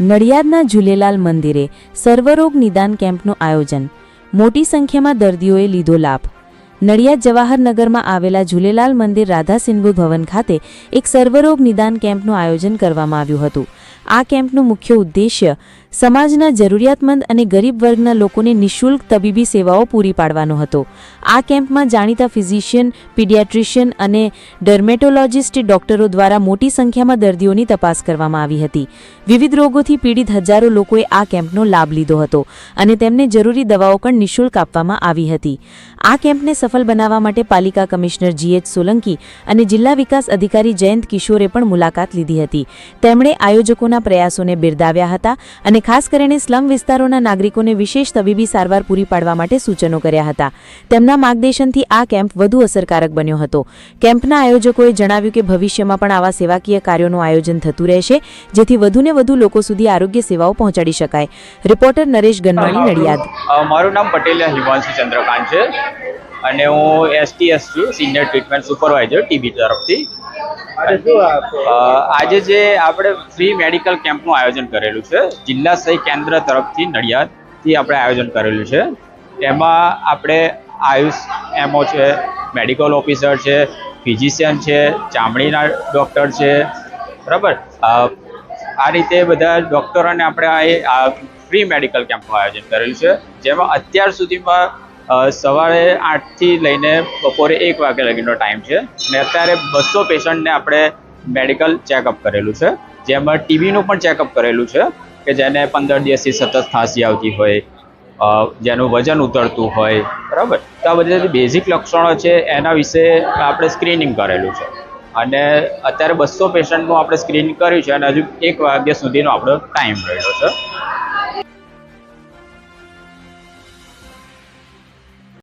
નડિયાદના ઝૂલેલાલ મંદિરે સર્વરોગ નિદાન કેમ્પનું આયોજન. મોટી સંખ્યામાં દર્દીઓએ લીધો લાભ. નડિયાદ જવાહરનગરમાં આવેલા ઝૂલેલાલ મંદિર રાધા સિંધુ ભવન ખાતે એક સર્વરોગ નિદાન કેમ્પનું આયોજન કરવામાં આવ્યું હતું. આ કેમ્પનું મુખ્ય ઉદ્દેશ્ય સમાજના જરૂરિયાતમંદ અને ગરીબ વર્ગના લોકોને નિઃશુલ્ક તબીબી સેવાઓ પૂરી પાડવાનો હતો. આ કેમ્પમાં જાણીતા ફિઝિશિયન, પીડિયાટ્રિશિયન અને ડર્મેટોલોજિસ્ટ ડોક્ટરો દ્વારા મોટી સંખ્યામાં દર્દીઓની તપાસ કરવામાં આવી હતી. વિવિધ રોગોથી પીડિત હજારો લોકોએ આ કેમ્પનો લાભ લીધો હતો અને તેમને જરૂરી દવાઓ પણ નિઃશુલ્ક આપવામાં આવી હતી. આ કેમ્પને સફળ બનાવવા માટે પાલિકા કમિશનર જીએચ સોલંકી અને જિલ્લા વિકાસ અધિકારી જયંત કિશોરે પણ મુલાકાત લીધી હતી. તેમણે આયોજકોના પ્રયાસોને બિરદાવ્યા હતા અને ખાસ કરીને સ્લમ વિસ્તારોના નાગરિકોને વિશેષ તબીબી સારવાર પૂરી પાડવા માટે સૂચનો કર્યા હતા. તેમના માર્ગદર્શનથી આ કેમ્પ વધુ અસરકારક બન્યો હતો. કેમ્પના આયોજકોએ જણાવ્યું કે ભવિષ્યમાં પણ આવા સેવાકીય કાર્યોનું આયોજન થતું રહેશે, જેથી વધુને વધુ લોકો સુધી આરોગ્ય સેવાઓ પહોંચાડી શકાય. રિપોર્ટર નરેશ ગનવાણી નડિયાદ. મારું નામ પટેલ હિમાંશુ ચંદ્રકાંત છે. અને હું એસટીએસ છું સિનિયર ટ્રીટમેન્ટ સુપરવાઇઝર ટીબી તરફથી. આજે જે આપણે ફ્રી મેડિકલ કેમ્પનું આયોજન કરેલું છે જિલ્લા સહી કેન્દ્ર તરફથી નડિયાદથી આપણે આયોજન કરેલું છે. એમાં આપણે આયુષ એમઓ છે મેડિકલ ઓફિસર છે ફિઝિશિયન છે ચામડીના ડૉક્ટર છે બરાબર? આ રીતે બધા ડૉક્ટરોને આપણે આ ફ્રી મેડિકલ કેમ્પનું આયોજન કરેલું છે. જેમાં અત્યાર સુધીમાં સવારે આઠથી લઈને બપોરે એક વાગ્યા લગીનો ટાઈમ છે. અને અત્યારે બસો પેશન્ટને આપણે મેડિકલ ચેકઅપ કરેલું છે. જેમાં ટીબીનું પણ ચેકઅપ કરેલું છે કે જેને પંદર દિવસથી સતત ખાંસી આવતી હોય જેનું વજન ઉતરતું હોય, બરાબર? તો આ બધા જે બેઝિક લક્ષણો છે એના વિશે આપણે સ્ક્રીનિંગ કરેલું છે. અને અત્યારે બસો પેશન્ટનું આપણે સ્ક્રીનિંગ કર્યું છે અને હજુ એક વાગ્યા સુધીનો આપણો ટાઈમ રહ્યો છે.